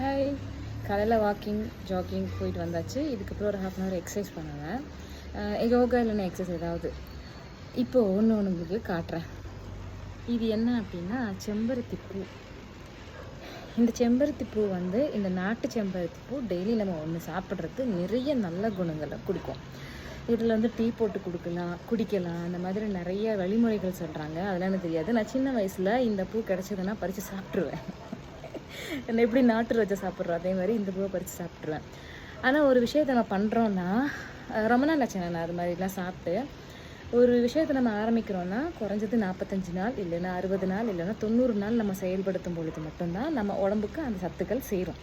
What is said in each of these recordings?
Hi காலையில் walking jogging போயிட்டு வந்தாச்சு. இதுக்கப்புறம் ஒரு ஹாஃப் அன் ஹவர் எக்ஸசைஸ் பண்ணுவேன். யோகா இல்லைன்னா எக்ஸசைஸ் ஏதாவது. இப்போ ஒன்று ஒன்று உங்களுக்கு காட்டுறேன். இது என்ன அப்படின்னா செம்பருத்தி பூ. இந்த செம்பருத்தி பூ வந்து இந்த நாட்டு செம்பருத்தி பூ டெய்லி நம்ம ஒன்று சாப்பிட்றது நிறைய நல்ல குணங்களை கொடுக்கும். இதில் வந்து டீ போட்டு கொடுக்கலாம் குடிக்கலாம். அந்த மாதிரி நிறைய வழிமுறைகள் சொல்கிறாங்க அதெல்லாம் எனக்கு தெரியாது. நான் சின்ன வயசில் இந்த பூ கிடச்சதுன்னா பறித்து சாப்பிட்ருவேன் நான் எப்படி நாட்டு ரோஜா சாப்பிட்றோம் அதே மாதிரி இந்த பூவை பறித்து சாப்பிட்ருவேன். ஆனால் ஒரு விஷயத்தை நம்ம பண்ணுறோன்னா ரொம்ப நாள் ஆச்சு நான் அது மாதிரிலாம் சாப்பிட்டு. ஒரு விஷயத்தை நம்ம ஆரம்பிக்கிறோன்னா குறைஞ்சது நாற்பத்தஞ்சு நாள் இல்லைன்னா அறுபது நாள் இல்லைன்னா தொண்ணூறு நாள் நம்ம செயல்படுத்தும் பொழுது மட்டும்தான் நம்ம உடம்புக்கு அந்த சத்துக்கள் சேரும்.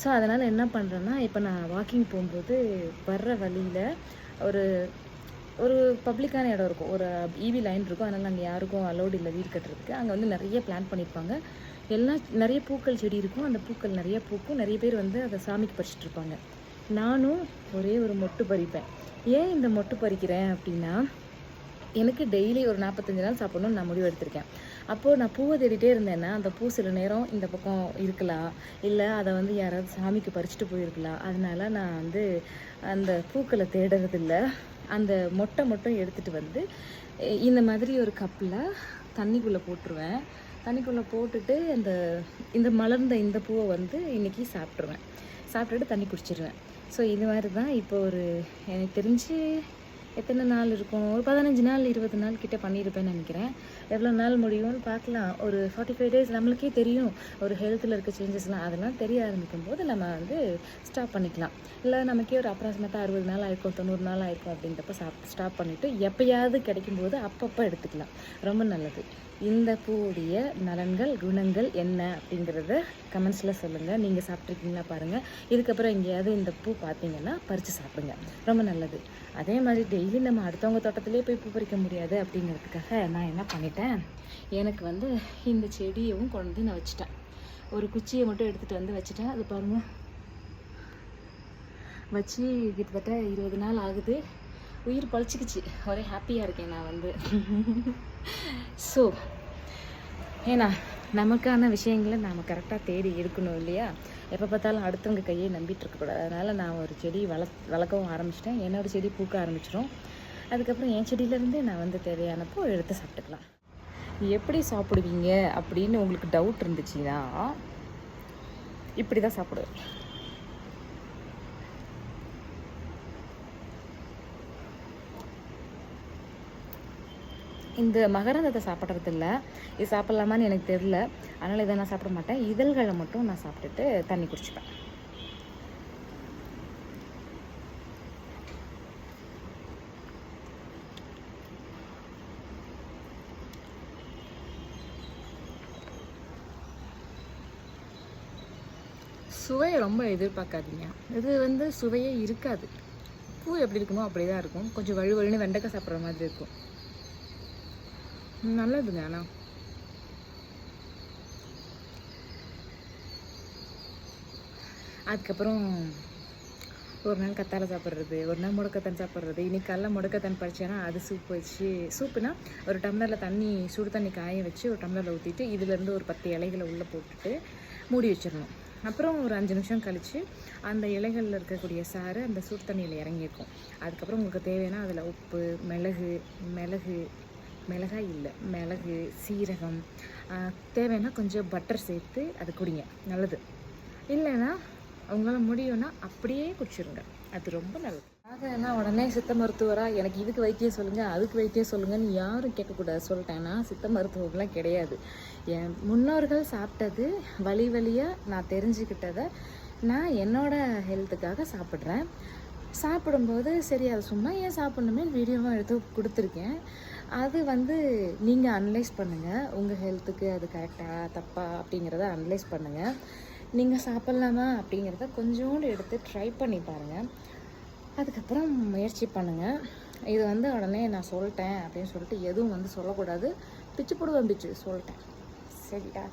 ஸோ அதனால் என்ன பண்ணுறேன்னா இப்போ நான் வாக்கிங் போகும்போது வர்ற வழியில் ஒரு ஒரு பப்ளிக்கான இடம் இருக்கும். ஒரு ஈவி லைன் இருக்கும். அதனால் அங்கே யாருக்கும் அலோடு இல்லை வீடு கட்டுறதுக்கு. அங்கே வந்து நிறைய பிளான் பண்ணியிருப்பாங்க எல்லாம் நிறைய பூக்கள் செடி இருக்கும். அந்த பூக்கள் நிறைய பூக்கும். நிறைய பேர் வந்து அதை சாமிக்கு பறிச்சுட்டு இருப்பாங்க. நானும் ஒரே ஒரு மொட்டு பறிப்பேன். ஏன் இந்த மொட்டு பறிக்கிறேன் அப்படின்னா எனக்கு டெய்லி ஒரு நாற்பத்தஞ்சு நாள் சாப்பிடணும்னு நான் முடிவு எடுத்திருக்கேன். அப்போது நான் பூவை தேடிட்டே இருந்தேன்னா அந்த பூ சில நேரம் இந்த பக்கம் இருக்கலாம். இல்லை அதை வந்து யாராவது சாமிக்கு பறிச்சுட்டு போயிருக்கலாம். அதனால நான் வந்து அந்த பூக்களை தேடுறதில்ல. அந்த மொட்டை மட்டும் எடுத்துகிட்டு வந்து இந்த மாதிரி ஒரு கப்பில் தண்ணிக்குள்ளே போட்டுருவேன். தண்ணிக்குள்ளே போட்டுட்டு அந்த இந்த மலர்ந்த இந்த பூவை வந்து இன்றைக்கி சாப்பிட்ருவேன் சாப்பிட்டுட்டு தண்ணி குடிச்சிடுவேன் ஸோ இது மாதிரி தான் இப்போ ஒரு எனக்கு தெரிஞ்சு எத்தனை நாள் இருக்கும் ஒரு பதினஞ்சு நாள் இருபது நாள் கிட்டே பண்ணியிருப்பேன்னு நினைக்கிறேன். எவ்வளோ நாள் முடியும்னு பார்க்கலாம். ஒரு ஃபார்ட்டி ஃபைவ் டேஸ் நம்மளுக்கே தெரியும். ஒரு ஹெல்த்தில் இருக்க சேஞ்சஸ்லாம் அதெல்லாம் தெரிய ஆரம்பிக்கும் போது நம்ம வந்து ஸ்டாப் பண்ணிக்கலாம். இல்லை நமக்கே ஒரு அப்ராக்சிமேட்டாக அறுபது நாள் ஆயிருக்கும் தொண்ணூறு நாள் ஆயிருக்கும் அப்படின்றப்ப சாப் ஸ்டாப் பண்ணிவிட்டு எப்பயாவது கிடைக்கும்போது அப்பப்போ எடுத்துக்கலாம். ரொம்ப நல்லது. இந்த பூவுடைய நலன்கள் குணங்கள் என்ன அப்படிங்கிறத கமெண்ட்ஸில் சொல்லுங்கள் நீங்கள் சாப்பிட்ருக்கீங்களா பாருங்கள் இதுக்கப்புறம் எங்கேயாவது இந்த பூ பார்த்தீங்கன்னா பறித்து சாப்பிடுங்க. ரொம்ப நல்லது. அதே மாதிரி டெய்லி நம்ம அடுத்தவங்க தோட்டத்திலே போய் பூ பறிக்க முடியாது அப்படிங்கிறதுக்காக நான் என்ன பண்ணிட்டேன்? எனக்கு வந்து இந்த செடியவும் கொண்டு நான் வச்சுட்டேன். ஒரு குச்சியை மட்டும் எடுத்துகிட்டு வந்து வச்சுட்டேன். அது பாருங்கள் வச்சு கிட்டத்தட்ட இருபது நாள் ஆகுது. உயிர் பழிச்சிக்கிச்சு. ஒரே ஹாப்பியாக இருக்கேன் நான் வந்து. ஸோ ஏன்னா நமக்கான விஷயங்களை நாம் கரெக்டாக தேடி இருக்கணும் இல்லையா? எப்போ பார்த்தாலும் அடுத்தவங்க கையை நம்பிட்டு இருக்கக்கூடாது அதனால் நான் ஒரு செடி வள வளர்க்கவும் ஆரம்பிச்சிட்டேன். என்னோடய செடி பூக்க ஆரம்பிச்சிடும் அதுக்கப்புறம் என் செடியிலேருந்து நான் வந்து தேவையானப்போ எடுத்து சாப்பிட்டுக்கலாம். எப்படி சாப்பிடுவீங்க? அப்படின்னு உங்களுக்கு டவுட் இருந்துச்சுன்னா இப்படி தான் சாப்பிடுவேன். இந்த மகரந்தத்தை சாப்பிட்றது இல்ல இது சாப்பிட்லாமான்னு எனக்கு தெரில அதனால் இதை நான் சாப்பிட மாட்டேன். இதழ்களை மட்டும் நான் சாப்பிட்டுட்டு தண்ணி குடிச்சுப்பேன். சுவையை ரொம்ப எதிர்பார்க்காதீங்க. இது வந்து சுவையே இருக்காது. பூ எப்படி இருக்குமோ அப்படி தான் இருக்கும். கொஞ்சம் வழு வழுன்னு வெண்டைக்காய் சாப்பிட்ற மாதிரி இருக்கும். நல்லதுங்க ஆனால் அதுக்கப்புறம் ஒரு நாள் கத்தாழை சாப்பிட்றது ஒரு நாள் முடக்கத்தான் சாப்பிட்றது. இன்னைக்கு காலைல முடக்கத்தான் பறிச்சேன்னா அது சூப் வச்சு சூப்புனா ஒரு டம்ளரில் தண்ணி சுடு தண்ணி காய வச்சு ஒரு டம்ளரில் ஊற்றிட்டு இதுலேருந்து ஒரு பத்து இலைகளை உள்ளே போட்டுட்டு மூடி வச்சிடணும். அப்புறம் ஒரு அஞ்சு நிமிஷம் கழித்து அந்த இலைகளில் இருக்கக்கூடிய சாறு அந்த சுடு தண்ணியில் இறங்கியிருக்கும். அதுக்கப்புறம் உங்களுக்கு தேவைன்னா அதில் உப்பு மிளகு மிளகு மிளகாய் இல்லை. மிளகு சீரகம் தேவைன்னா கொஞ்சம் பட்டர் சேர்த்து அது குடிங்க. நல்லது. இல்லைன்னா உங்களால் முடியும்னா அப்படியே குடிச்சிருங்க. அது ரொம்ப நல்லது. ஆகனா உடனே சித்த மருத்துவராக எனக்கு இதுக்கு வைத்தியம் சொல்லுங்கள் அதுக்கு வைத்தியம் சொல்லுங்கன்னு யாரும் கேட்கக்கூடாது. சொல்லிட்டேன்னா சித்த மருத்துவம்லாம் கிடையாது. என் முன்னோர்கள் சாப்பிட்டது வழி வழியாக நான் தெரிஞ்சுக்கிட்டதை நான் என்னோட ஹெல்த்துக்காக சாப்பிட்றேன். சாப்பிடும்போது சரி அது சும்மா ஏன் சாப்பிட்ணுமே வீடியோவாக எடுத்து கொடுத்துருக்கேன். அது வந்து நீங்கள் அனலைஸ் பண்ணுங்கள் உங்கள் ஹெல்த்துக்கு அது கரெக்டாக தப்பா அப்படிங்கிறத அனலைஸ் பண்ணுங்கள் நீங்கள் சாப்பிட்லாமா அப்படிங்கிறத கொஞ்சோண்டு எடுத்து ட்ரை பண்ணி பாருங்கள் அதுக்கப்புறம் முயற்சி பண்ணுங்கள் இது வந்து உடனே நான் சொல்லிட்டேன் அப்படின்னு சொல்லிட்டு எதுவும் வந்து சொல்லக்கூடாது. பிச்சு போடுவேன் பிச்சு. சொல்லிட்டேன். சரிடா.